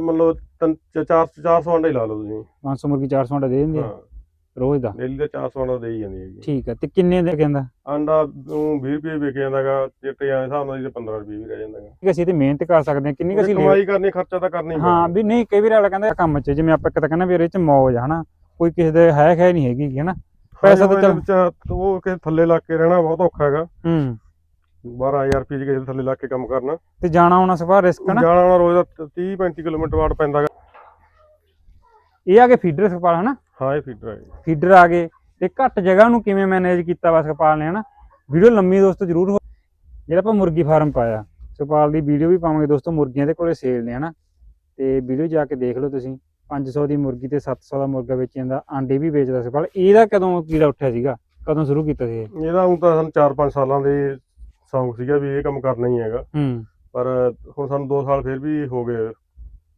ਮਤਲਬ ਤਿੰਨ 400 400 ਅੰਡਾ ਹੀ ਲਾ ਲਓ ਤੁਸੀਂ। 500 ਮੁਰਗੀ 400 ਅੰਡਾ ਦੇ ਦਿੰਦੀ ਆ? ਹਾਂ। ਰੋਜ਼ ਦਾ? ਡੇਲੀ ਦਾ 400 ਅੰਡਾ ਦੇ ਹੀ ਜਾਂਦੀ ਹੈਗੀ ਠੀਕ ਆ ਤੇ ਕਿੰਨੇ ਦੇ ਕਹਿੰਦਾ? ਅੰਡਾ ਉਹ 20 ਰੁਪਏ ਵਿਕ ਜਾਂਦਾਗਾ ਚਿੱਟੇ ਆ ਹਿਸਾਬ ਨਾਲ ਜੀ 15 ਰੁਪਏ ਵੀ ਰਹਿ ਜਾਂਦਾਗਾ ਕਿ ਅਸੀਂ ਤੇ ਮਿਹਨਤ ਕਰ ਸਕਦੇ ਹਾਂ ਕਿੰਨੀ ਅਸੀਂ ਕਮਾਈ ਕਰਨੀ ਖਰਚਾ ਤਾਂ ਕਰਨਾ ਹੀ ਹਾਂ। ਵੀ ਨਹੀਂ ਕਈ ਵਾਰ ਅਗਲਾ ਕਹਿੰਦਾ ਕੰਮ 'ਚ ਜਿਵੇਂ ਆਪਾਂ ਇੱਕ ਤਾਂ ਕਹਿੰਦਾ ਵੀ ਇਹਦੇ 'ਚ ਮੌਜ ਆ ਹਨਾ। ਕੋਈ ਕਿਸੇ ਦੇ ਹੈ ਖੈ ਨਹੀਂ ਹੈਗੀ ਹਨਾ। ਪੈਸਾ ਤਾਂ ਹਾਂ, ਵਿੱਚ ਉਹ ਕਿਸੇ ਥੱਲੇ ਲੱਗ ਕੇ ਰਹਿਣਾ ਬਹੁਤ ਔਖਾ ਹੈਗਾ। ਹੂੰ। 12000 ਰੁਪਏ ਕਿਸੇ ਦੇ ਥੱਲੇ ਲੱਗ ਕੇ ਕੰਮ ਕਰਨਾ। ਤੇ ਜਾਣਾ ਆਉਣਾ ਸਭਾ ਰਿਸਕ ਹਨਾ ਜਾਣਾ ਆਉਣਾ ਰੋਜ਼ ਦਾ 30 35 ਕਿਲੋਮੀਟਰ ਵਾਟ ਪੈਂਦਾਗਾ ਇਹ ਆ ਕੇ ਫੀਡਰ ਸਪਾਲ ਹਨਾ? ਹਾਂ ਇਹ ਫੀਡਰ ਹੈ ਫੀਡਰ ਆ ਗਏ। ਤੇ ਘੱਟ ਜਗ੍ਹਾ ਨੂੰ ਕਿਵੇਂ ਮੈਨੇਜ ਕੀਤਾ ਵਾ ਸੁਖਪਾਲ ਨੇ ਹਨਾ? ਵੀਡੀਓ ਲੰਮੀ ਦੋਸਤੋ ਜ਼ਰੂਰ ਹੋ ਜਿਹੜਾ ਆਪਾਂ ਮੁਰਗੀ ਫਾਰਮ ਪਾਇਆ ਸੁਖਪਾਲ ਦੀ ਵੀਡੀਓ ਵੀ ਪਾਵਾਂਗੇ ਦੋਸਤੋ ਮੁਰਗੀਆਂ ਦੇ ਕੋਲੇ ਸੇਲ ਨੇ ਹਨਾ? ਤੇ ਵੀਡੀਓ ਜਾ ਕੇ ਦੇਖ ਲਓ ਤੁਸੀਂ। 500 ਦੀ ਮੁਰਗੀ ਤੇ 700 ਦਾ ਮੁਰਗਾ ਵੇਚੀ ਜਾਂਦਾ ਆਂਡੇ ਵੀ ਵੇਚਦਾ ਸੁਖਪਾਲ ਇਹਦਾ ਕਦੋਂ ਕੀੜਾ ਉੱਠਿਆ ਸੀਗਾ? ਕਦੋਂ ਸ਼ੁਰੂ ਕੀਤਾ ਸੀ ਇਹ? ਇਹਦਾ ਹੁਣ ਤਾਂ ਸਾਨੂੰ 4-5 ਸਾਲਾਂ ਦੇ ਸ਼ੌਂਕ ਸੀਗਾ ਵੀ ਇਹ ਕੰਮ ਕਰਨਾ ਹੀ ਹੈਗਾ। ਹੂੰ। ਪਰ ਹੁਣ ਸਾਨੂੰ 2 ਸਾਲ ਫਿਰ ਵੀ ਹੋ ਗਏ।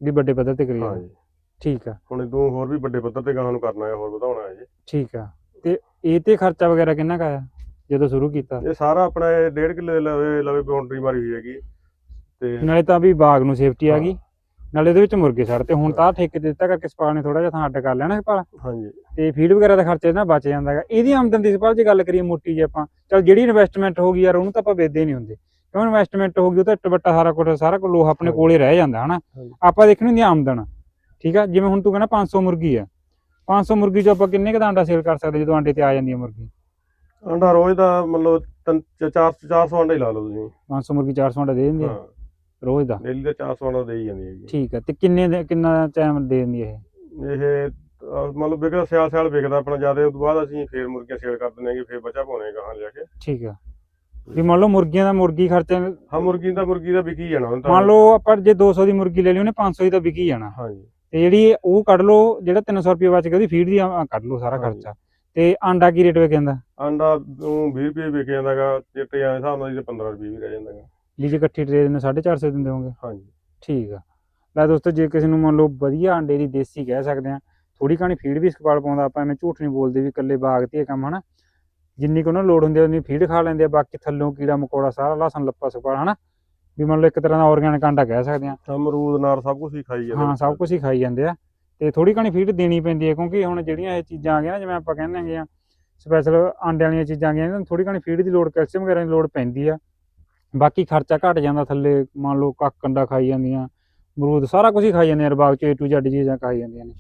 ਵੀ ਵੱਡੇ ਪੱਧਰ ਤੇ ਕਰੀ ਹਾਂ ਜਾਂਦਾ। ਜੀ ਠੀਕ ਆ। ਹੁਣ ਇਦੋਂ ਹੋਰ ਵੀ ਵੱਡੇ ਪੱਧਰ ਤੇ ਗਾਹਾਂ ਨੂੰ ਕਰਨਾ ਹੈ ਹੋਰ ਵਧਾਉਣਾ ਹੈ ਜੀ। ਠੀਕ ਆ। ਤੇ ਇਹ ਤੇ ਖਰਚਾ ਵਗੈਰਾ ਕਿੰਨਾ ਕੁ ਆਇਆ ਜਦੋਂ ਸ਼ੁਰੂ ਕੀਤਾ? ਇਹ ਸਾਰਾ ਆਪਣਾ ਇਹ ਡੇਢ ਕਿੱਲੇ ਦੇ ਲਵੇ ਲਵੇ ਬਾਉਂਡਰੀ ਮਾਰੀ ਹੋਈ ਹੈਗੀ। ਤੇ ਨਾਲੇ ਤਾਂ ਵੀ ਬਾਗ ਨੂੰ ਸੇਫਟੀ ਆ। ਗਈ। ਨਾਲੇ ਇਹਦੇ ਵਿੱਚ ਮੁਰਗੇ ਤੇ ਹੁਣ ਤਾਂ ਆਹ ਠੇਕੇ ਤੇ ਦਿੱਤਾ ਕਰਕੇ ਸਪਾਲ ਨੇ ਥੋੜਾ ਜਿਹਾ ਥਾਂ ਅੱਡ ਕਰ ਲੈਣਾ ਸਪਾਲ ਹਾਂਜੀ। ਤੇ ਫੀਡ ਵਗੈਰਾ ਦਾ ਖਰਚਾ ਇਹਨਾਂ ਬਚ ਜਾਂਦਾ ਹੈਗਾ। ਇਹਦੀ ਆਮਦਨ ਦੀ ਸਪਾਲ ਜੇ ਗੱਲ ਕਰੀਏ ਮੋਟੀ ਜੇ ਆਪਾਂ ਚਲ ਜਿਹੜੀ ਇਨਵੈਸਟਮੈਂਟ ਹੋ ਗਈ ਯਾਰ ਉਹਨੂੰ ਤਾਂ ਆਪਾਂ ਵੇਚਦੇ ਨਹੀਂ ਹੁੰਦੇ। ਕਿਉਂ ਇਨਵੈਸਟਮੈਂਟ ਹੋ ਗਈ ਉਹ ਤਾਂ ਇੱਟ ਬੱਟਾ ਸਾਰਾ ਕੁਝ ਸਾਰਾ ਕੁਝ ਲੋਹਾ ਆਪਣੇ। ਕੋਲੇ ਰਹਿ ਜਾਂਦਾ ਹਨਾ। ਆਪਾਂ ਦੇਖਣੀ ਹੁੰਦੀ ਆਮਦਨ ਠੀਕ ਆ? ਜਿਵੇਂ ਹੁਣ ਤੂੰ ਕਹਿੰਦਾ 500 ਮੁਰਗੀ ਆ। 500 ਮੁਰਗੀ ਚੋਂ ਆਪਾਂ ਕਿੰਨੇ ਕੁ ਦਾ ਅੰਡਾ ਸੇਲ ਕਰ ਸਕਦੇ ਜਦੋਂ ਅੰਡੇ ਤੇ ਆ ਜਾਂਦੀ ਹੈ ਮੁਰਗੀ ਅੰਡਾ ਰੋਜ਼ ਦਾ ਮਤਲਬ ਤਿੰਨ 400 400 ਅੰਡਾ ਲਾ ਲਓ ਤੁਸੀਂ। 500 ਮੁਰਗੀ 400 ਅੰਡਾ ਦੇ ਦਿੰਦੀ ਆ ਰੋਜ਼ ਦਾ? ਡੇਲੀ ਦਾ 400 ਅੰਡਾ ਦੇ ਹੀ ਜਾਂਦੀ ਹੈਗੀ। ਠੀਕ ਆ ਤੇ ਕਿੰਨੇ ਦੇ ਕਿੰਨਾ ਟਾਈਮ ਦੇ ਦਿੰਦੀ ਹੈ ਇਹ? ਇਹ ਅਹ ਮਤਲਬ ਵਿਕਦਾ ਸਿਆਲ ਸਿਆਲ ਵਿਕਦਾ ਆਪਣਾ ਜ਼ਿਆਦਾ ਉਸ ਤੋਂ ਬਾਅਦ ਅਸੀਂ ਫੇਰ ਮੁਰਗੀਆਂ ਸੇਲ ਕਰ ਦਿੰਦੇ ਹਾਂ ਫੇਰ ਬਚਾ ਪਾਉਣੇ ਗਾਹਾਂ ਲਿਆ ਕੇ। ਠੀਕ ਆ। ਵੀ ਮੰਨ ਲਓ ਮੁਰਗੀਆਂ ਦਾ ਮੁਰਗੀ ਖਰਚਾ ਹਾਂ ਮੁਰਗੀ ਦਾ ਮੁਰਗੀ ਦਾ ਵਿਕੀ ਜਾਣਾ ਹੁਣ ਤਾਂ। ਮੰਨ ਲਓ ਆਪਾਂ ਜੇ 200 ਦੀ ਮੁਰਗੀ ਲੈ ਲਈ ਉਹਨੇ 500 ਦੀ ਤਾਂ ਵਿਕੀ ਜਾਣਾ। ਹਾਂਜੀ। ਤੇ ਜਿਹੜੀ ਉਹ ਕੱਢ ਲਓ ਜਿਹੜਾ 300 ਰੁਪਏ ਬਚ ਗਿਆ ਉਹਦੀ ਫੀਡ ਦੀ ਆ- ਕੱਢ ਲਓ ਸਾਰਾ ਹਾਂਜੀ। ਖਰਚਾ। ਤੇ ਆਂਡਾ ਕੀ ਰੇਟ ਵੇ ਕਹਿੰਦਾ ਅੰਡਾ ਉਹ 20 ਰੁਪਏ ਵਿਕ ਜਾਂਦਾਗਾ ਚਿੱਟੇ ਆ ਹਿਸਾਬ ਨਾਲ ਜੀ 15 ਰੁਪਏ ਵੀ ਰਹਿ ਜਾਂਦਾਗਾ। ਜੀ ਜੇ ਇਕੱਠੀ ਟ੍ਰੇਡ ਨੇ 450 ਦਿੰਦੇ ਹੋਗੇ ਹਾਂਜੀ। ਠੀਕ ਆ। ਲੈ ਦੋਸਤੋ ਜੇ ਕਿਸੇ ਨੂੰ ਮੰਨ ਲਓ ਵਧੀਆ ਆਂਡੇ ਦੀ ਦੇਸੀ ਕਹਿ ਸਕਦੇ ਆ ਥੋੜੀ ਕਹਾਣੀ ਫੀਡ ਵੀ ਸਕਵਾਲ ਪਾਉਂਦਾ ਆਪਾਂ ਐਵੇਂ ਝੂਠ ਨਹੀਂ ਬੋਲਦੇ ਵੀ ਇਕੱਲੇ ਬਾਗ ਤੇ ਕੰਮ ਹਨਾ? ਜਿੰਨੀ ਕੁ ਉਹਨਾਂ ਲੋੜ ਹੁੰਦੀ ਆ ਉਨੀ ਫੀਡ ਖਾ ਲੈਂਦੇ ਆ ਬਾਕੀ ਥੱਲੋਂ ਕੀੜਾ ਮਕੌੜਾ ਸਾਰਾ ਲਸਣ ਲੱਪਾ ਸਕਵਾਲ ਹਨਾ? ਵੀ ਮੰਨ ਲਓ ਇੱਕ ਤਰ੍ਹਾਂ ਦਾ ਆਰਗੈਨਿਕ ਆਂਡਾ ਕਹਿ ਸਕਦੇ ਆ। ਅਮਰੂਦ ਨਾਰ ਸਭ ਕੁਝ ਹੀ ਖਾਈ ਜਾਂਦੇ ਹਾਂ ਸਭ ਕੁਝ ਹੀ ਖਾਈ ਜਾਂਦੇ ਆ। ਤੇ ਥੋੜੀ ਘਣੀ ਫੀਡ ਦੇਣੀ ਪੈਂਦੀ ਹੈ ਕਿਉਂਕਿ ਹੁਣ ਜਿਹੜੀਆਂ ਇਹ ਚੀਜ਼ਾਂ ਆ ਗਈਆਂ ਜਿਵੇਂ ਆਪਾਂ ਕਹਿੰਦੇ ਹੈਗੇ ਆ ਸਪੈਸ਼ਲ ਆਂਡਿਆਂ ਵਾਲੀਆਂ ਚੀਜ਼ਾਂ ਆ ਗਈਆਂ ਇਹਨਾਂ ਨੂੰ ਥੋੜੀ ਘਣੀ ਫੀਡ ਦੀ ਲੋੜ ਕੈਲਸ਼ੀਅਮ ਵਗੈਰਾ ਦੀ ਲੋੜ ਪੈਂਦੀ ਆ। ਬਾਕੀ ਖਰਚਾ ਘਟ ਜਾਂਦਾ ਥੱਲੇ ਮੰਨ ਲਓ ਕੱਖ ਕੰਡਾ ਖਾਈ ਜਾਂਦੀਆਂ ਅਮਰੂਦ ਸਾਰਾ ਕੁਝ ਹੀ ਖਾਈ ਜਾਂਦੇ ਆ ਰਬਾਗ ਚ A to Z ਚੀਜ਼ਾਂ ਖਾਈ ਜਾਂਦੀਆਂ ਨੇ।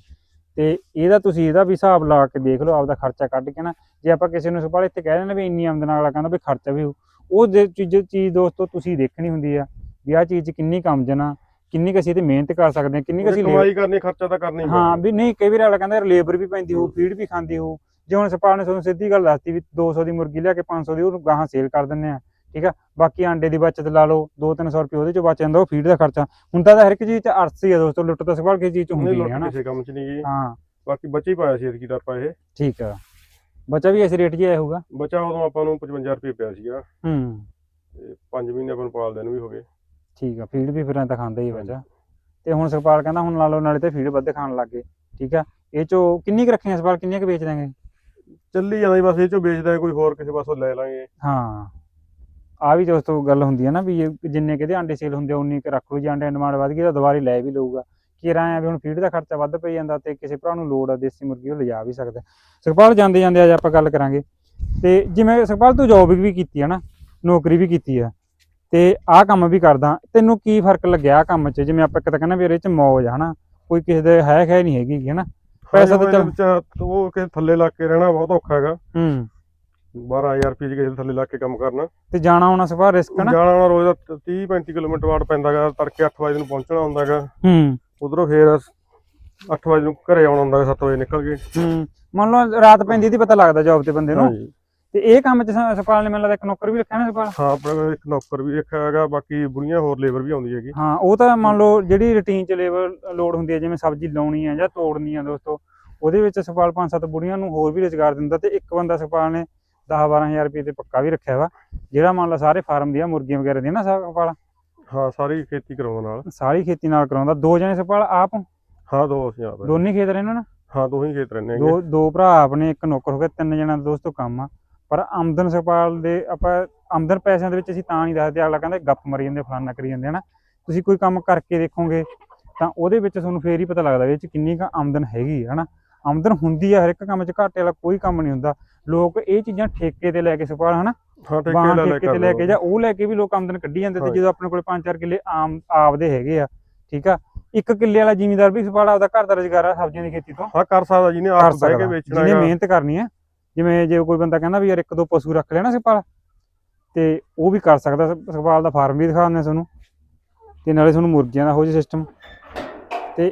ਤੇ ਇਹਦਾ ਤੁਸੀਂ ਇਹਦਾ ਵੀ ਹਿਸਾਬ ਲਾ ਕੇ ਦੇਖ ਲਓ ਆਪਦਾ ਖਰਚਾ ਕੱਢ ਕੇ ਨਾ ਜੇ ਆਪਾਂ ਕਿਸੇ ਨੂੰ ਸਪਾਲ ਇੱਥੇ ਕਹਿ ਦਿੰਦੇ ਵੀ ਇੰਨੀ ਆਮਦਨ ਵਾਲਾ ਕਹਿੰਦਾ ਵੀ ਖਰਚਾ ਵੀ ਹੋਊ। ਉਹ ਜੇ ਚੀਜ਼ ਚੀਜ਼ ਦੋਸਤੋ ਤੁਸੀਂ ਦੇਖਣੀ ਹੁੰਦੀ ਆ ਵੀ ਆਹ ਚੀਜ਼ ਕਿੰਨੀ ਕਮਜਨ ਆ ਕਿੰਨੀ ਕੁ ਅਸੀਂ ਤੇ ਮਿਹਨਤ ਕਰ ਸਕਦੇ ਹਾਂ ਕਿੰਨੀ ਕੁ ਅਸੀਂ labor- ਕਮਾਈ ਕਰਨੀ ਖਰਚਾ ਤਾਂ ਕਰਨਾ ਹੀ ਹਾਂ ਵੀ ਨਹੀਂ ਕਈ ਵਾਰ ਅਗਲਾ ਕਹਿੰਦਾ ਲੇਬਰ ਵੀ ਪੈਂਦੀ ਹੋਊ ਫੀਡ ਵੀ ਖਾਂਦੀ ਹੋਊ। ਜੇ ਹੁਣ ਸਪਾਲ ਨੇ ਤੁਹਾਨੂੰ ਸਿੱਧੀ ਗੱਲ ਦੱਸਤੀ ਵੀ 200 ਦੀ ਮੁਰਗੀ ਲਿਆ ਕੇ 500 ਦੀ ਉਹਨੂੰ ਗਾਹਾਂ ਸੇਲ ਕਰ ਦਿੰਨੇ ਆ। ਠੀਕ ਆ? ਬਾਕੀ ਆਂਡੇ ਦੀ ਬਚਤ ਲਾ ਲਓ 2-300 ਰੁਪਏ ਉਹਦੇ ਚੋਂ ਬਚ ਜਾਂਦਾ ਉਹ ਫੀਡ ਦਾ ਖਰਚਾ। ਹੁਣ ਤਾਂ ਹਰ ਇੱਕ ਚੀਜ਼ 'ਚ ਅਰਸੀ ਆ ਦੋਸਤੋ ਲੁੱਟ ਤਾਂ ਸਵਾਲ ਕਿਸੇ ਚੀਜ਼ 'ਚ ਹੁੰਦੀ ਹੈ ਹਨਾ? ਕਿਸੇ ਕੰਮ 'ਚ ਨਹੀਂ ਗਈ ਹਾਂ। ਬਾਕੀ ਬੱਚੇ ਹੀ ਪਾਇਆ ਸੀ ਇਤਕੀ ਤਾਂ ਆਪਾਂ ਇਹ। ਠੀਕ ਆ। ਬਚਾ ਵੀ ਇਸ ਰੇਟ 'ਚ ਹੀ ਆਇਆ ਹੋਊਗਾ? ਬੱਚਾ ਉਦੋਂ ਆਪਾਂ ਨੂੰ 55 ਰੁਪਏ ਪਿਆ ਸੀਗਾ। ਹੂੰ। ਤੇ 5 ਮਹੀਨੇ ਆਪਾਂ ਨੂੰ ਪਾਲਦੇ ਨੂੰ ਵੀ ਹੋ ਗਏ। ਠੀਕ ਆ ਫੀਡ ਵੀ ਫਿਰ ਤਾਂ ਖਾਂਦਾ ਹੀ ਬੱਚਾ। ਤੇ ਹੁਣ ਸੁਖਪਾਲ ਕਹਿੰਦਾ ਹੁਣ ਲਾ ਲਓ ਨਾਲੇ ਤੇ ਫੀਡ ਵੱਧ ਖਾਣ ਲੱਗ ਗਏ। ਠੀਕ ਆ? ਇਹ ਚੋਂ ਕਿੰਨੀ ਕੁ ਰੱਖੀਆਂ ਸਵਾਲ ਕਿੰਨੀਆਂ ਕੁ ਵੇਚ ਦਾਂਗੇ ਚੱਲੀ ਜਾਂਦਾ ਬਸ ਇਹ ਚੋਂ ਵੇਚਦਾ ਕੋਈ ਹੋਰ ਕਿਸੇ ਪਾਸੋਂ ਲੈ ਲਾਂਗੇ। ਹਾਂ। ਆ ਵੀ ਦੋਸਤੋ ਗੱਲ ਹੁੰਦੀ ਹੈ ਨਾ ਵੀ ਜਿੰਨੇ ਕਿਤੇ ਆਂਡੇ ਸੇਲ ਹੁੰਦੇ ਆ ਉਨੀ ਕੁ ਰੱਖ ਲਓ ਜੇ ਆਂਡੇ ਡਿਮਾਂਡ ਵੱਧ ਗਈ ਤਾਂ ਦੁਬਾਰੇ ਲੈ ਵੀ ਲਊਗਾ। ਕੀ ਰਾਇ ਆ ਵੀ ਹੁਣ ਫੀਡ ਦਾ ਖਰਚਾ ਵੱਧ ਪਈ ਜਾਂਦਾ ਤੇ ਕਿਸੇ ਭਰਾ ਨੂੰ ਲੋੜ ਆ ਦੇਸੀ ਮੁਰਗੀ ਉਹ ਲਿਜਾ ਵੀ ਸਕਦਾ। ਸੁਖਪਾਲ ਜਾਂਦੇ ਜਾਂਦੇ ਅੱਜ ਆਪਾਂ ਗੱਲ ਕਰਾਂਗੇ। ਤੇ ਜਿਵੇਂ ਸੁਖਪਾਲ ਤੂੰ ਜੌਬ ਵੀ ਕੀਤੀ ਹੈ ਨਾ ਨੌਕਰੀ ਵੀ ਕੀਤੀ ਆ ਤੇ ਆਹ ਕੰਮ ਵੀ ਕਰਦਾ ਤੈਨੂੰ ਕੀ ਫ਼ਰਕ ਲੱਗਿਆ ਆਹ ਕੰਮ 'ਚ? ਜਿਵੇਂ ਆਪਾਂ ਇੱਕ ਤਾਂ ਕਹਿੰਦਾ ਵੀ ਇਹਦੇ 'ਚ ਮੌਜ ਆ ਹਨਾ? ਕੋਈ ਕਿਸੇ ਦੇ ਹੈ ਖੈ ਨਹੀਂ ਹੈਗੀ ਹਨਾ? ਪੈਸਾ ਤਾਂ ਚੱਲ- ਚੱਲ ਉਹ ਕਿਸੇ ਥੱਲੇ ਲੱਗ ਕੇ ਰਹਿਣਾ ਬਹੁਤ ਔਖਾ ਹੈਗਾ। ਹੂੰ। 12000 ਰੁਪਏ ਚ ਕਿਸੇ ਦੇ ਥੱਲੇ ਲੱਗ ਕੇ ਕੰਮ ਕਰਨਾ। ਤੇ ਜਾਣਾ ਆਉਣਾ ਸੁਖਪਾਲ ਰਿਸਕ ਨਾ? ਜਾਣਾ ਆਉਣਾ ਰੋਜ਼ ਦਾ 30 35 ਕਿਲੋਮੀਟਰ ਵਾਟ ਪੈਂਦਾਗਾ ਤੜਕੇ 8 ਵਜੇ ਨੂੰ ਪਹੁੰਚਣਾ ਹੁੰਦਾਗਾ। ਹੂੰ। ਉਧਰੋਂ ਫੇਰ 8 ਵਜੇ ਨੂੰ ਘਰੇ ਆਉਣਾ ਹੁੰਦਾ 7 ਵਜੇ ਨਿਕਲ ਕੇ। ਹੂੰ। ਮੰਨ ਲਓ ਰਾਤ ਪੈਂਦੀ ਦੀ ਪਤਾ ਲੱਗਦਾ ਜੌਬ ਤੇ ਬੰਦੇ ਨੂੰ। ਤੇ ਇਹ ਕੰਮ ਚ ਸ- ਸੁਖਪਾਲ ਨੇ ਮੈਨੂੰ ਲੱਗਦਾ ਇੱਕ ਨੌਕਰ ਵੀ ਰੱਖਿਆ ਨਾ ਸੁਖਪਾਲ ਹਾਂ ਆਪਣੇ ਇੱਕ ਨੌਕਰ ਵੀ ਰੱਖਿਆ ਹੈਗਾ ਬਾਕੀ ਬੁੜੀਆਂ ਹੋਰ ਲੇਬਰ ਵੀ ਆਉਂਦੀ ਹੈਗੀ। ਹਾਂ ਉਹ ਤਾਂ ਮੰਨ ਲਓ ਜਿਹੜੀ ਰੁਟੀਨ ਚ ਲੇਬਰ ਲੋਡ ਹੁੰਦੀ ਹੈ ਜਿਵੇਂ ਸਬਜ਼ੀ ਲਾਉਣੀ ਹੈ ਜਾਂ ਤੋੜਨੀ ਹੈ ਦੋਸਤੋ ਉਹਦੇ ਵਿੱਚ ਸੁਖਪਾਲ ਪੰਜ ਸੱਤ ਬੁੜੀਆਂ ਨੂੰ ਹੋਰ ਵੀ ਰੁਜ਼ਗਾਰ ਦਿੰਦਾ ਤੇ ਇੱਕ ਬੰਦਾ ਸੁਖਪਾਲ ਨੇ 10 12000 ਰੁਪਏ ਤੇ ਪੱਕਾ ਵੀ ਰੱਖਿਆ ਵਾ। ਜਿਹੜਾ ਮੰਨ ਲਓ ਸਾਰੇ ਫਾਰਮ ਦੀਆਂ ਮੁਰਗੀਆਂ ਵਗੈਰਾ ਦੀਆਂ ਨਾ ਸੁਖਪਾਲ ਹਾਂ ਸਾਰੀ ਖੇਤੀ ਕਰਾਉਣ ਨਾਲ। ਸਾਰੀ ਖੇਤੀ ਨਾਲ ਕਰਾਉਂਦਾ। ਦੋ ਜਣੇ ਸੁਖਪਾਲ ਆਪ? ਹਾਂ ਦੋ ਅਸੀਂ ਆਪ। ਦੋਨੇ ਖੇਤ ਰਹਿੰਦੇ ਨਾ? ਹਾਂ ਦੋ ਹੀ ਖੇਤ ਰਹਿੰਦੇ ਦੋ ਦੋ ਭਰਾ ਆਪਣੇ ਇੱਕ ਨੌਕਰ ਹੋ ਗਏ ਤਿੰਨ ਜਣਾਂ ਦਾ ਦੋਸਤੋ ਕੰਮ ਆ। ਪਰ ਆਮਦਨ ਸੁਖਪਾਲ ਦੇ ਆਪਾਂ ਆਮਦਨ ਪੈਸਿਆਂ ਦੇ ਵਿੱਚ ਅਸੀਂ ਤਾਂ ਨਹੀਂ ਦੱਸਦੇ। ਅਗਲਾ ਕਹਿੰਦਾ ਗੱਪ ਮਰੀ ਜਾਂਦੇ ਫਲਾਨਾ ਕਰੀ ਜਾਂਦੇ ਹਨਾ? ਤੁਸੀਂ ਕੋਈ ਕੰਮ ਕਰਕੇ ਦੇਖੋਗੇ ਤਾਂ ਉਹਦੇ ਵਿੱਚ ਤੁਹਾਨੂੰ ਫੇਰ ਹੀ ਪਤਾ ਲੱਗਦਾ ਵੀ ਇਹ ਚ ਕਿੰਨੀ ਕੁ ਆਮਦਨ ਹੈਗੀ ਹੈ ਹਨਾ? ਆਮਦਨ ਹੁੰਦੀ ਆ ਹਰ ਇੱਕ ਕੰਮ 'ਚ ਘਾਟੇ ਵਾਲਾ ਕੋਈ ਕੰਮ ਨਹੀਂ ਹੁੰਦਾ। ਲੋਕ ਇਹ ਚੀਜ਼ਾਂ ਠੇਕੇ ਤੇ ਲੈ ਕੇ ਸੁਪਾਲ ਹਨਾ? ਹਾਂ ਠੇਕੇ ਤੇ ਲੈ ਕੇ ਜਾਂ ਉਹ ਲੈ ਕੇ ਵੀ ਲੋਕ ਆਮਦਨ ਕੱਢੀ ਜਾਂਦੇ ਤੇ। ਜਦੋਂ ਆਪਣੇ ਕੋਲ 5-4 ਕਿੱਲੇ ਆਮ ਆਪਦੇ ਹੈਗੇ ਆ ਠੀਕ ਆ? ਇੱਕ ਕਿੱਲੇ ਵਾਲਾ ਜ਼ਿਮੀਂਦਾਰ ਵੀ ਸੁਪਾਲ ਆਪਦਾ ਘਰ ਦਾ ਰੁਜ਼ਗਾਰ ਆ ਸਬਜ਼ੀਆਂ ਦੀ ਖੇਤੀ ਤੋਂ। ਹਾਂ ਕਰ ਸਕਦਾ ਜਿਹਨੇ ਆਪ ਬਹਿ ਕੇ ਵੇਚਣਾ ਜਿਹਨੇ ਹੈਗਾ। ਮਿਹਨਤ ਕਰਨੀ ਹੈ ਜਿਵੇਂ ਜੇ ਕੋਈ ਬੰਦਾ ਕਹਿੰਦਾ ਵੀ ਯਾਰ ਇੱਕ ਦੋ ਪਸ਼ੂ ਰੱਖ ਲੈਣਾ ਸੁਪਾਲ ਤੇ ਉਹ ਵੀ ਕਰ ਸਕਦਾ। ਸੁਪਾਲ ਦਾ ਫਾਰਮ ਵੀ ਦਿਖਾ ਦਿੰਦੇ ਤੁਹਾਨੂੰ ਤੇ ਨਾਲੇ ਤੁਹਾਨੂੰ ਮੁਰਗੀਆਂ ਦਾ ਹੋ ਜੇ ਸਿਸਟਮ ਤੇ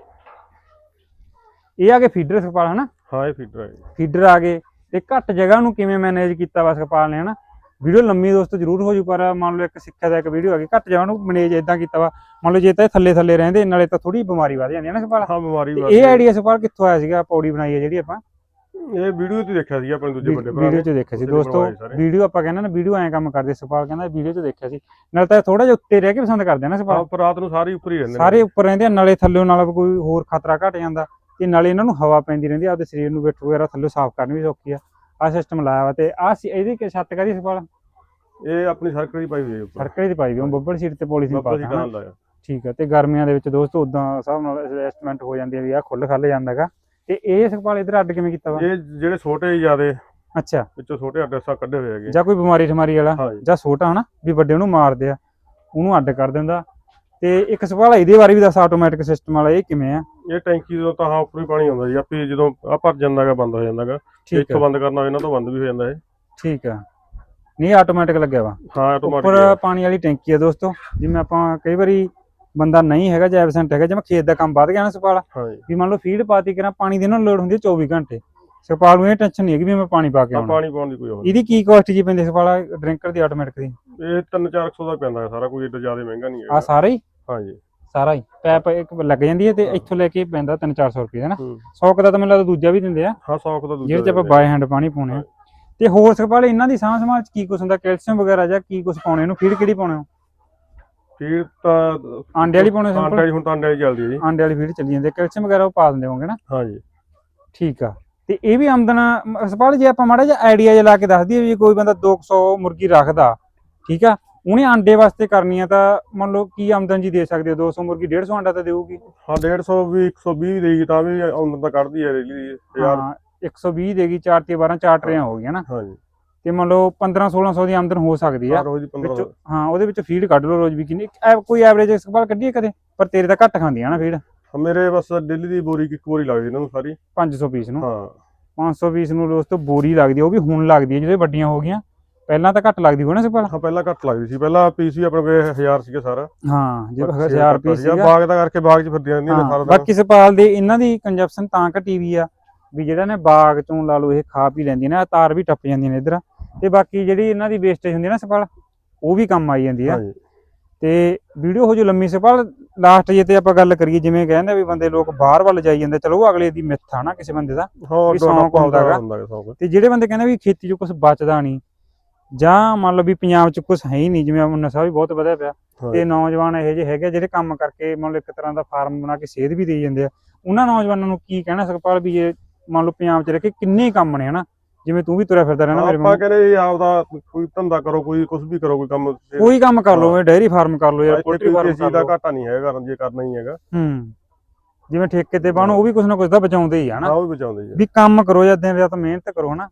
ਇਹ ਆ ਕੇ ਫੀਡਰ ਸੁਪਾਲ ਹਨਾ? ਹਾਂ ਇਹ ਫੀਡਰ ਹੈ ਫੀਡਰ ਆ ਗਏ ਤੇ ਘੱਟ ਜਗ੍ਹਾ ਨੂੰ ਕਿਵੇਂ ਮੈਨੇਜ ਕੀਤਾ ਵਾ ਸੁਖਪਾਲ ਨੇ ਹਨਾ? ਵੀਡੀਓ ਲੰਮੀ ਦੋਸਤੋ ਜ਼ਰੂਰ ਹੋ ਜੂ ਪਰ ਮੰਨ ਲਓ ਇੱਕ ਸਿੱਖਿਆ ਦਾ ਇੱਕ ਵੀਡੀਓ ਆ ਗਈ ਘੱਟ ਜਗ੍ਹਾ ਨੂੰ ਮੈਨੇਜ ਇਦਾਂ ਕੀਤਾ ਵਾ। ਮੰਨ ਲਓ ਜੇ ਤਾਂ ਇਹ ਥੱਲੇ ਥੱਲੇ ਰਹਿੰਦੇ ਨਾਲੇ ਤਾਂ ਥੋੜੀ ਬਿਮਾਰੀ ਵੱਧ ਜਾਂਦੀ ਹੈ ਨਾ ਸੁਖਪਾਲ ਹਾਂ ਬਿਮਾਰੀ ਵੱਧ ਇਹ। ਆਈਡੀਆ ਸੁਖਪਾਲ ਕਿੱਥੋਂ ਆਇਆ ਸੀਗਾ ਪੌੜੀ ਬਣਾਈ ਹੈ ਜਿਹੜੀ ਆਪਾਂ? ਇਹ ਵੀਡੀਓ ਤੇ ਦੇਖਿਆ ਸੀ ਆਪਣੇ ਦੂਜੇ ਵੱਡੇ ਭਰਾ ਵੀਡੀਓ 'ਚ ਦੇਖਿਆ ਸੀ। ਦੋਸਤੋ। ਵੀਡੀਓ ਆਪਾਂ ਕਹਿੰਦੇ ਨਾ ਵੀਡੀਓ ਐਂ ਕੰਮ ਕਰਦੇ ਸੁਖਪਾਲ ਕਹਿੰਦਾ ਵੀਡੀਓ 'ਚ ਦੇਖਿਆ ਸੀ। ਨਾਲੇ ਤਾਂ ਥੋੜਾ ਜਿਹਾ ਉੱਤੇ ਰਹਿ ਕੇ ਪਸੰਦ ਕਰਦੇ ਆ ਨਾ ਹਾਂ ਸੁਖਪਾਲ ਪਰ ਰਾਤ ਨੂੰ ਸਾਰੇ ਉੱਪਰ ਹੀ ਰਹਿੰਦੇ ਸਾਰੇ ਉੱਪਰ ਰਹਿੰਦੇ ਆ ਨਾਲੇ ਥੱਲੇ ਨਾਲ ਕੋਈ ਹੋਰ ਖਤਰਾ ਘਟ ਜਾਂਦਾ। ਤੇ ਨਾਲੇ ਇਹਨਾਂ ਨੂੰ ਹਵਾ ਪੈਂਦੀ ਰਹਿੰਦੀ ਆ ਆਪਦੇ ਸਰੀਰ ਨੂੰ ਵਿੱਠ ਵਗੈਰਾ ਥੱਲੇ ਸਾਫ਼ ਕਰਨੀ ਵੀ ਸੌਖੀ ਆ। ਆ ਸਿਸਟਮ ਲਾਇਆ ਵਾ ਤੇ ਆ ਇਹਦੀ ਕਿ ਛੱਤ ਕਰੀ ਸੁਖਪਾਲ ਇਹ ਆਪਣੀ ਸਰਕਲ ਦੀ ਪਾਈ ਹੋਈ ਹੈ ਸਰਕਰੀ ਦੀ ਪਾਈ ਵੀ ਉਹ ਬੱਬਲ ਸੀਟ ਤੇ ਪੋਲੀਥੀਨ ਕਹਾਂ ਲਾਇਆ। ਠੀਕ ਆ ਤੇ ਗਰਮੀਆਂ ਦੇ ਵਿੱਚ ਦੋਸਤੋ ਉਦਾਂ ਹਿਸਾਬ ਨਾਲ ਇਨਵੈਸਟਮੈਂਟ ਹੋ ਜਾਂਦੀ ਹੈ ਵੀ ਆ ਖੁੱਲ ਖੱਲ ਜਾਂਦਾਗਾ ਤੇ ਇਹ ਸੁਖਪਾਲ ਇਧਰ ਅੱਡ ਕਿਵੇਂ ਕੀਤਾ ਵਾ? ਇਹ ਜਿਹੜੇ ਛੋਟੇ ਜਿਆਦੇ ਅੱਛਾ। ਵਿੱਚੋਂ ਛੋਟੇ ਅਡਰੈਸਾਂ ਕੱਢੇ ਹੋਏ ਹੈਗੇ। ਜਾਂ ਕੋਈ ਬਿਮਾਰੀ ਠਮਾਰੀ ਵਾਲਾ ਹਾਂ ਜੀ। ਜਾਂ ਛੋਟਾ ਹਨਾ ਵੀ ਵੱਡੇ ਨੂੰ ਮਾਰਦੇ ਆ ਉਹਨੂੰ ਅੱਡ ਕਰ ਦਿੰਦਾ। ਤੇ ਇੱਕ ਸਵਾਲ ਇਹਦੇ ਬਾਰੇ ਵੀ ਦੱਸ ਆਟੋਮੈਟਿਕ ਸਿਸਟਮ ਵਾਲਾ ਇਹ ਕਿਵੇਂ ਆ? ਇਹ ਟੈਂਕੀ ਜਦੋਂ ਤਾਂ ਹਾਂ ਉੱਪਰ ਹੀ ਪਾਣੀ ਆਉਂਦਾ ਜੀ ਆਪੇ ਜਦੋਂ ਆ ਭਰ ਜਾਂਦਾਗਾ ਬੰਦ ਹੋ ਜਾਂਦਾਗਾ। ਆ। ਬੰਦ ਕਰਨਾ ਹੋਵੇ ਇਹਨਾਂ ਤੋਂ ਬੰਦ ਵੀ ਹੋ ਜਾਂਦਾ ਇਹ। ਠੀਕ ਆ। ਨਹੀਂ ਆਟੋਮੈਟਿਕ ਲੱਗਿਆ ਵਾ। ਹਾਂ ਉੱਪਰ ਆਟੋਮੈਟਿਕ ਪਾਣੀ ਵਾਲੀ ਟੈਂਕੀ ਆ ਦੋਸਤੋ ਜਿਵੇਂ ਆਪਾਂ ਕਈ ਵਾਰੀ ਬੰਦਾ ਨਹੀਂ ਹੈਗਾ ਜਾਂ ਐਬਸੈਂਟ ਹੈਗਾ ਜਿਵੇਂ ਖੇਤ ਦਾ ਕੰਮ ਵੱਧ ਗਿਆ ਨਾ ਸਪਾਲ ਹਾਂ ਵੀ ਮੰਨ ਲਓ ਫੀਡ ਪਾਤੀ ਕਰਾਂ ਪਾਣੀ ਦੀ ਨਾ ਲੋੜ ਹੁੰਦੀ ਹੈ 24 ਘੰਟੇ। ਸਪਾਲ ਨੂੰ ਇਹ ਟੈਨਸ਼ਨ ਨਹੀਂ ਹੈਗੀ ਵੀ ਮੈਂ ਪਾਣੀ ਪਾ ਕੇ ਆ ਆਉਣਾ। ਪਾਣੀ ਪਾਉਣ ਦੀ ਕੋਈ ਉਹ ਇਹਦੀ ਕੀ ਕਾਸਟ ਜੀ ਪੈਂਦੀ ਸਪਾਲ ਡਰਿੰਕਰ ਦੀ ਆਟੋਮੈਟਿਕ ਦੀ। ਇਹ 3-400 ਦਾ ਪੈਂਦਾ ਹੈ ਸਾਰਾ ਕੋਈ ਏਡਾ ਜ਼ਿਆਦਾ ਮਹਿੰਗਾ ਨਹੀਂ ਆ ਹੈਗਾ। ਸਾਰਾ ਹੀ? ਹਾਂ ਜੀ ਸਾਰਾ ਹੀ। ਪੈਪ ਇੱਕ ਲੱਗ ਜਾਂਦੀ ਹੈ ਤੇ। ਇੱਥੋਂ ਲੈ ਕੇ ਪੈਂਦਾ 3-400 ਰੁਪਏ ਹੈ ਨਾ? ਹੂੰ। 100 ਦਾ ਤਾਂ ਮੈਨੂੰ ਲੱਗਦਾ ਦੂਜਾ ਵੀ ਦਿੰਦੇ ਆ। ਹਾਂ 100 ਦਾ ਦੂਜਾ ਜਿਹੜੇ ਚ ਆਪਾਂ। ਬਾਏ ਹੈਂਡ ਪਾਣੀ ਪਾਉਣੇ ਆ। ਤੇ ਹੋਰ ਸਪਾਲ ਇਹਨਾਂ ਦੀ ਸਾਂਭ ਸੰਭਾਲ ਚ ਕੀ ਕੁਛ ਹੁੰਦਾ? ਕੈਲਸ਼ੀਅਮ ਵਗੈਰਾ ਜਾਂ ਕੀ ਕੁਛ ਪਾਉਣੇ ਇਹਨੂੰ? ਫੀਡ ਕਿਹੜੀ ਪਾਉਣੇ ਹੋ? ਫੀਡ ਤਾਂ ਆਂਡੇ ਵਾਲੀ ਪਾਉਣੇ ਆਂਡੇ ਸਿੰਪਲ ਵਾਲੀ ਹੁਣ ਤਾਂ ਆਂਡੇ ਵਾਲੀ ਚੱਲਦੀ ਹੈ ਜੀ। ਆਂਡੇ ਵਾਲੀ ਫੀਡ ਚੱਲੀ ਜਾਂਦੀ ਹੈ। ਕੈਲਸ਼ੀਅਮ ਵਗੈਰਾ ਉਹ ਪਾ ਦਿੰਦੇ ਹੋਗੇ ਨਾ? ਹਾਂ ਜੀ ਠੀਕ ਆ। ਤੇ ਇਹ ਵੀ ਆਮਦਨ ਸਪਾਲ ਜੇ ਆਪਾਂ ਮਾੜਾ ਜਿਹਾ ਆਈਡੀਆ ਜਿਹਾ ਲਾ ਕੇ ਦੱਸ ਦਈਏ ਵੀ ਕੋਈ ਬੰਦਾ 200 ਮੁਰਗੀ ਰੱਖਦਾ ਠੀਕ ਆ? ਉਹਨੇ ਆਂਡੇ ਵਾਸਤੇ ਕਰਨੀ ਆ ਤਾਂ ਮੰਨ ਲਓ ਕੀ ਆਮਦਨ ਜੀ ਦੇ ਸਕਦੇ ਹੋ? 200 ਮੁਰਗੀ 150 ਆਂਡਾ ਤਾਂ ਦੇਊਗੀ। ਹਾਂ 150 ਵੀ 120 ਦੇਗੀ ਤਾਂ ਵੀ ਆਮਦਨ ਤਾਂ ਕੱਢਦੀ ਹੈ ਰੇਲੀ ਯਾਰ ਹਾਂ 120 ਦੇਗੀ 4 ਤੇ 12 ਚਾਰ ਟਰੇਆਂ ਹੋ। ਗਈਆਂ ਨਾ। ਹਾਂ ਜੀ ਤੇ ਮੰਨ ਲਓ 15 1600 ਦੀ ਆਮਦਨ ਹੋ ਸਕਦੀ ਆ। ਹਾਂ ਰੋਜ਼ ਦੀ 15 ਵਿੱਚ ਹਾਂ ਉਹਦੇ ਵਿੱਚ ਫੀਡ ਕੱਢ ਲਓ ਰੋਜ਼ ਵੀ ਕਿੰਨੀ ਕੋਈ ਐਵਰੇਜ ਸਪਾਲ ਕੱਢੀਏ ਕਦੇ? ਪਰ ਤੇਰੇ ਤਾਂ ਘੱਟ ਖਾਂਦੀਆਂ ਨਾ ਫੀਡ ਮੇਰੇ ਬਸ ਡੇਲੀ ਦੀ ਬੋਰੀ ਇੱਕ ਬੋਰੀ ਲੱਗਦੀ ਇਹਨਾਂ ਨੂੰ ਸਾਰੀ। 500 ਪੀਸ ਨੂੰ। ਹਾਂ। 500 ਪੀਸ ਨੂੰ ਦੋਸਤੋ ਬੋਰੀ ਲੱਗਦੀ ਉਹ ਵੀ ਹੁਣ ਲੱਗਦੀ ਜਿਹੜੇ ਵੱਡੀਆਂ ਹੋ ਗਈਆਂ। ਪਹਿਲਾਂ ਤਾਂ ਘੱਟ ਲੱਗਦੀ ਹੋਣਾ ਸਪਾਲ ਹਾਂ ਪਹਿਲਾਂ ਘੱਟ ਲੱਗਦੀ ਸੀ। ਪਹਿਲਾਂ ਪੀਸ ਆਪਣੇ ਕੋਲ 1000 ਸੀਗਾ ਸਾਰਾ। ਹਾਂ ਜੇ ਬਾਕੀ 1000 ਪੀਸ ਸੀਗਾ। ਬਾਗ ਦਾ ਕਰਕੇ ਬਾਗ 'ਚ ਫਿਰਦੀਆਂ ਰਹਿੰਦੀਆਂ ਨੇ ਸਾਰਾ ਦਿਨ। ਬਾਕੀ ਸਪਾਲ ਦੇ ਇਹਨਾਂ ਦੀ ਕੰਜਪਸ਼ਨ ਤਾਂ ਘਟੀ ਵੀ ਆ ਵੀ ਜਿਹੜਾ ਨੇ ਬਾਗ ਚੋਂ ਲਾ ਲਓ ਇਹ ਖਾ ਪੀ ਲੈਂਦੀਆਂ ਨੇ ਆਹ ਤਾਰ ਵੀ ਟੱਪ ਜਾਂਦੀਆਂ ਨੇ ਇਧਰ। ਤੇ ਬਾਕੀ ਜਿਹੜੀ ਇਹਨਾਂ ਦੀ ਵੇਸਟੇਜ ਹੁੰਦੀ ਹੈ ਨਾ ਸਪਾਲ ਉਹ ਵੀ ਕੰਮ ਆਈ ਜਾਂਦੀ ਆ। ਤੇ ਵੀਡੀਓ ਹੋ ਜੋ ਲੰਮੀ ਸਪਾਲ ਲਾਸਟ ਜੇ ਤੇ ਆਪਾਂ ਗੱਲ ਕਰੀਏ ਜਿਵੇਂ ਕਹਿੰਦੇ ਵੀ ਬੰਦੇ ਲੋਕ ਬਾਹਰ ਵੱਲ ਜਾਈ ਜਾਂਦੇ ਚਲੋ ਉਹ ਅਗਲੇ ਦੀ ਮਿੱਥ ਆ ਨਾ ਕਿਸੇ ਬੰਦੇ ਦਾ ਵੀ ਸ਼ੌਂਕ ਹੁੰਦਾ ਪਾਉਂਦਾ ਗਾ। ਹੁੰਦਾ ਗਾ ਸ਼ੌਂਕ। ਤੇ ਜਿਹੜੇ ਬੰਦੇ ਕਹਿੰਦੇ ਵੀ ਖੇਤੀ 'ਚ ਕੁਝ ਬਚਦਾ ਨਹੀਂ ਜਾਂ ਮੰਨ ਲਓ ਵੀ ਪੰਜਾਬ 'ਚ ਕੁਝ ਹੈ ਹੀ ਨਹੀਂ ਜਿਵੇਂ ਹੁਣ ਨਸ਼ਾ ਵੀ ਬਹੁਤ ਵਧਿਆ ਪਿਆ। ਹਾਂ। ਤੇ ਨੌਜਵਾਨ ਇਹੋ ਜਿਹੇ ਹੈਗੇ ਜਿਹੜੇ ਕੰਮ ਕਰਕੇ ਮੰਨ ਲਓ ਇੱਕ ਤਰ੍ਹਾਂ ਦਾ ਫਾਰਮ ਬਣਾ ਕੇ ਸੇਧ ਵੀ ਦੇਈ ਜਾਂਦੇ ਆ। ਉਹਨਾਂ ਨੌਜਵਾਨਾਂ ਨੂੰ ਕੀ ਕਹਿਣਾ ਸੁਖਪਾਲ ਵੀ ਇਹ ਮੰਨ ਲਓ ਪੰਜਾਬ 'ਚ ਰਹਿ ਕੇ ਕਿੰਨੇ ਕੰਮ ਨੇ ਹਨਾ? ਜਿਵੇਂ ਤੂੰ ਵੀ ਤੁਰਿਆ ਫਿਰਦਾ ਰਹਿਣਾ ਮੇਰੇ ਆਪਾਂ। ਕਹਿੰਦੇ ਆਪਦਾ ਕੋਈ ਧੰਦਾ ਕਰੋ ਕੋਈ ਕੁਝ ਵੀ ਕਰੋ ਕੋਈ ਕੰਮ ਕੋਈ ਕੰਮ ਕਰ ਲਓ ਡੇਅਰੀ ਫਾਰਮ ਕਰ ਲਓ ਯਾਰ ਪੋਲਟਰੀ ਫਾਰਮ ਕਰ ਦਾ ਲਓ। ਘਾਟਾ ਨਹੀਂ ਹੈਗਾ ਜੇ ਕਰਨਾ ਹੀ ਹੈਗਾ। ਹੂੰ। ਜਿਵੇਂ ਠੇਕੇ ਤੇ ਬਾਣੋ ਉਹ ਵੀ ਕੁਝ ਨਾ ਕੁਝ ਤਾਂ ਬਚਾਉਂਦੇ ਹੀ ਆ ਹਨਾ? ਹਾਂ ਉਹ ਵੀ ਬਚਾਉਂਦੇ ਜੀ ਵੀ ਕੰਮ ਕਰੋ ਜਾਂ ਦਿਨ ਰਾਤ ਮਿਹਨਤ ਕਰੋ ਹਨਾ?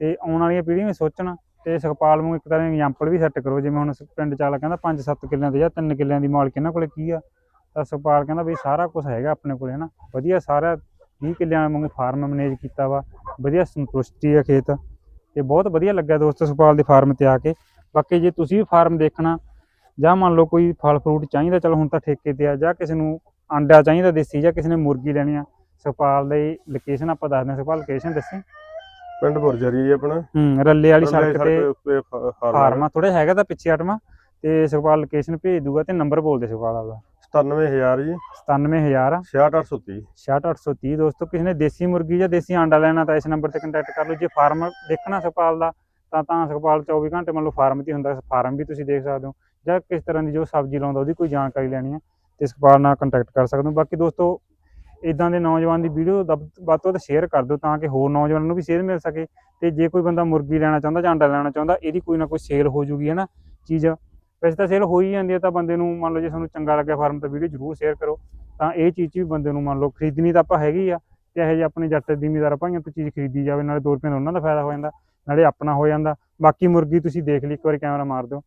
ਤੇ ਆਉਣ ਵਾਲੀਆਂ ਪੀੜ੍ਹੀਆਂ ਵੀ ਸੋਚਣ ਤੇ ਸੁਖਪਾਲ ਨੂੰ ਇੱਕ ਤਰ੍ਹਾਂ ਦੀ ਐਗਜ਼ਾਮਪਲ ਵੀ ਸੈੱਟ ਕਰੋ, ਜਿਵੇਂ ਹੁਣ ਪਿੰਡ ਚਾਲਾ ਕਹਿੰਦਾ 5-7 ਕਿੱਲਿਆਂ ਦੇ ਜਾਂ 3 ਕਿੱਲਿਆਂ ਦੀ ਮਾਲਕ ਇਹਨਾਂ ਕੋਲੇ ਕੀ ਆ? ਤਾਂ ਸੁਖਪਾਲ ਕਹਿੰਦਾ ਵੀ ਸਾਰਾ ਕੁਝ ਹੈਗਾ ਆਪਣੇ ਕੋਲੇ, ਹਨਾ? ਵਧੀਆ ਸਾਰਾ 20 ਕਿੱਲਿਆਂ ਵਾਂਗੂ ਫਾਰਮ ਮੈਨੇਜ ਕੀਤਾ ਵਾ, ਵਧੀਆ ਸੰਤੁਸ਼ਟੀ ਆ ਖੇਤ, ਤੇ ਬਹੁਤ ਵਧੀਆ ਲੱਗਿਆ ਦੋਸਤੋ ਸੁਖਪਾਲ ਦੇ ਫਾਰਮ ਤੇ ਆ ਕੇ। ਬਾਕੀ ਜੇ ਤੁਸੀਂ ਵੀ ਫਾਰਮ ਦੇਖਣਾ, ਜਾਂ ਮੰਨ ਲਓ ਕੋਈ ਫਲ ਫਰੂਟ ਚਾਹੀਦਾ, ਚਲੋ ਹੁਣ ਤਾਂ ਠੇਕੇ ਤੇ ਆ, ਜਾਂ ਕਿਸੇ ਨੂੰ ਆਂਡਾ ਚਾਹੀਦਾ ਦੇਸੀ, ਜਾਂ ਕਿਸੇ ਨੇ ਮੁਰਗੀ ਲੈਣੀ ਆ, ਸੁਖਪਾਲ ਦੀ ਲੋਕੇਸ਼ਨ ਆਪਾਂ ਦੱਸਦੇ ਹਾਂ ਸੁਖਪਾਲ ਲੋਕੇਸ਼ਨ ਦੱਸੀ? ਪਿੰਡ ਬੁਰਜਰੀ ਜੀ ਆਪਣਾ। ਹੂੰ ਰੱਲੇ ਵਾਲੀ ਸੜਕ ਤੇ ਫਾਰਮ ਥੋੜਾ ਹੈਗਾ ਤਾਂ ਪਿੱਛੇ ਆਟਮਾ। ਤੇ ਸੁਖਪਾਲ ਲੋਕੇਸ਼ਨ ਭੇਜ ਦੂਗਾ ਤੇ ਨੰਬਰ ਬੋਲਦੇ ਸੁਖਪਾਲ ਆਪਦਾ। 97000 ਜੀ। 97000 66830 66830 ਦੋਸਤੋ ਕਿਸੇ ਨੇ ਦੇਸੀ ਮੁਰਗੀ ਜਾਂ ਦੇਸੀ ਆਂਡਾ ਲੈਣਾ ਤਾਂ ਇਸ ਨੰਬਰ ਤੇ ਕੰਟੈਕਟ ਕਰ ਲਓ। ਜੇ ਫਾਰਮ ਦੇਖਣਾ ਸੁਖਪਾਲ ਦਾ ਤਾਂ ਤਾਂ ਸੁਖਪਾਲ 24 ਘੰਟੇ ਮੰਨ ਲਓ ਫਾਰਮ ਤੇ ਹੁੰਦਾ। ਫਾਰਮ ਵੀ ਤੁਸੀਂ ਦੇਖ ਸਕਦੇ ਹੋ। ਜਾਂ ਕਿਸ ਤਰ੍ਹਾਂ ਦੀ ਜੋ ਸਬਜ਼ੀ ਲਾਉਂਦਾ ਉਹਦੀ ਕੋਈ ਜਾਣਕਾਰੀ ਲੈਣੀ ਹੈ ਤੇ ਸੁਖਪਾਲ ਨਾਲ ਕੰਟੈਕਟ ਕਰ ਸਕਦੇ ਹੋ। ਬਾਕੀ ਦੋਸਤੋ ਇਦਾਂ ਦੇ ਨੌਜਵਾਨ ਦੀ ਵੀਡੀਓ ਵੱਧ ਤੋਂ ਵੱਧ ਸ਼ੇਅਰ ਕਰ ਦਿਓ ਤਾਂ ਕਿ ਹੋਰ ਨੌਜਵਾਨਾਂ ਨੂੰ ਵੀ ਸੇਧ ਮਿਲ ਸਕੇ ਤੇ ਜੇ ਕੋਈ ਬੰਦਾ ਮੁਰਗੀ ਲੈਣਾ ਚਾਹੁੰਦਾ ਜਾਂ ਆਂਡਾ ਲੈਣਾ ਚਾਹੁੰਦਾ, ਇਹਦੀ ਕੋਈ ਨਾ ਕੋਈ ਸੇਲ ਹੋ ਜੂਗੀ ਹੈ ਨਾ ਚੀਜ਼ ਵੈਸੇ ਤਾਂ ਸੇਲ ਹੋ ਹੀ ਜਾਂਦੀ ਹੈ ਤਾਂ ਬੰਦੇ ਨੂੰ ਮੰਨ ਲਓ ਜੇ ਤੁਹਾਨੂੰ ਚੰਗਾ ਲੱਗਿਆ ਫਾਰਮ ਤਾਂ ਵੀਡੀਓ ਜ਼ਰੂਰ ਸ਼ੇਅਰ ਕਰੋ, ਤਾਂ ਇਹ ਚੀਜ਼ ਵੀ ਬੰਦੇ ਨੂੰ ਮੰਨ ਲਓ ਖਰੀਦਣੀ ਤਾਂ ਆਪਾਂ ਹੈਗੀ ਆ ਤੇ ਇਹੋ ਜਿਹੇ ਆਪਣੇ ਜੱਟ ਜ਼ਿਮੀਦਾਰ ਭਾਈਆਂ ਤੋਂ ਚੀਜ਼ ਖਰੀਦੀ ਜਾਵੇ, ਨਾਲੇ 2 ਰੁਪਏ ਦਾ ਉਹਨਾਂ ਦਾ ਫਾਇਦਾ ਹੋ ਜਾਂਦਾ, ਨਾਲੇ ਆਪਣਾ ਹੋ ਜਾਂਦਾ। ਬਾਕੀ ਮੁਰਗੀ ਤੁਸੀਂ ਦੇਖ ਲਈ, ਇੱਕ ਵਾਰੀ ਕੈਮਰਾ ਮਾਰ ਦਿਓ।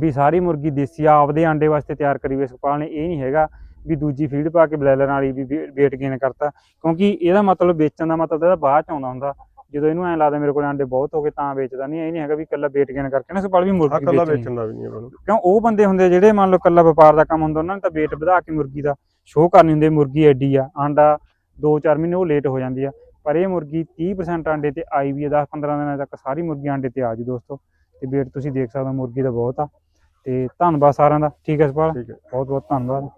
ਵੀ ਸਾਰੀ ਮੁਰਗੀ ਦੇਸੀ ਆ, ਆਪਦੇ ਆਂਡੇ ਵਾਸਤੇ ਤਿਆਰ ਕਰੀ ਹੋਈ ਸੁਖਪਾਲ ਨੇ, ਇਹ ਨਹੀਂ ਹੈਗਾ ਵੀ ਦੂਜੀ ਫੀਡ ਪਾ ਕੇ ਬਲੈਲਰ ਵਾਲੀ ਵੀ weight gain ਕਰਤਾ। ਕਿਉਂਕਿ ਇਹਦਾ ਮਤਲਬ ਵੇਚਣ ਦਾ ਮਤਲਬ ਇਹਦਾ ਬਾਅਦ ਚ ਆਉਂਦਾ ਹੁੰਦਾ। ਜਦੋਂ ਇਹਨੂੰ ਐਂ ਲੱਗਦਾ ਮੇਰੇ ਕੋਲ ਆਂਡੇ ਬਹੁਤ ਹੋ ਗਏ ਤਾਂ ਵੇਚਦਾ ਨਹੀਂ। ਇਹ ਨਹੀਂ ਹੈਗਾ ਵੀ ਇਕੱਲਾ weight gain ਕਰਕੇ ਨਾ ਸੁਖਪਾਲ ਵੀ ਮੁਰਗੀ ਕੱਲਾ ਵੇਚਣੀ। ਦਾ ਵੀ ਨਹੀਂ ਨੂੰ ਕਿਉਂ ਉਹ ਬੰਦੇ ਹੁੰਦੇ ਜਿਹੜੇ ਮੰਨ ਲਓ ਕੱਲਾ ਵਪਾਰ ਦਾ ਕੰਮ ਹੁੰਦਾ ਉਹਨਾਂ ਨੇ ਤਾਂ weight ਵਧਾ ਕੇ ਮੁਰਗੀ ਦਾ ਸ਼ੋਅ ਕਰਨੀ ਹੁੰਦੀ ਮੁਰਗੀ ਐਡੀ ਆ ਆਂਡਾ 2-4 ਮਹੀਨੇ ਉਹ ਲੇਟ ਹੋ ਜਾਂਦੀ ਆ। ਪਰ ਇਹ ਮੁਰਗੀ 30% ਆਂਡੇ ਤੇ ਆਈ ਵੀ ਆ 10-15 ਦਿਨਾਂ ਤੱਕ ਸਾਰੀ ਮੁਰਗੀ ਆਂਡੇ ਤੇ ਆ ਜੂ ਦੋਸਤੋ। ਤੇ weight ਤੁਸੀਂ ਦੇਖ ਸਕਦੇ ਹੋ ਮੁਰਗੀ ਦਾ ਬਹੁਤ ਆ। ਤੇ ਧੰਨਵਾਦ ਸਾਰਿਆਂ ਦਾ। ਠੀਕ ਹੈ ਹੈ। ਬਹੁਤ ਬਹੁਤ ਧੰਨਵਾਦ।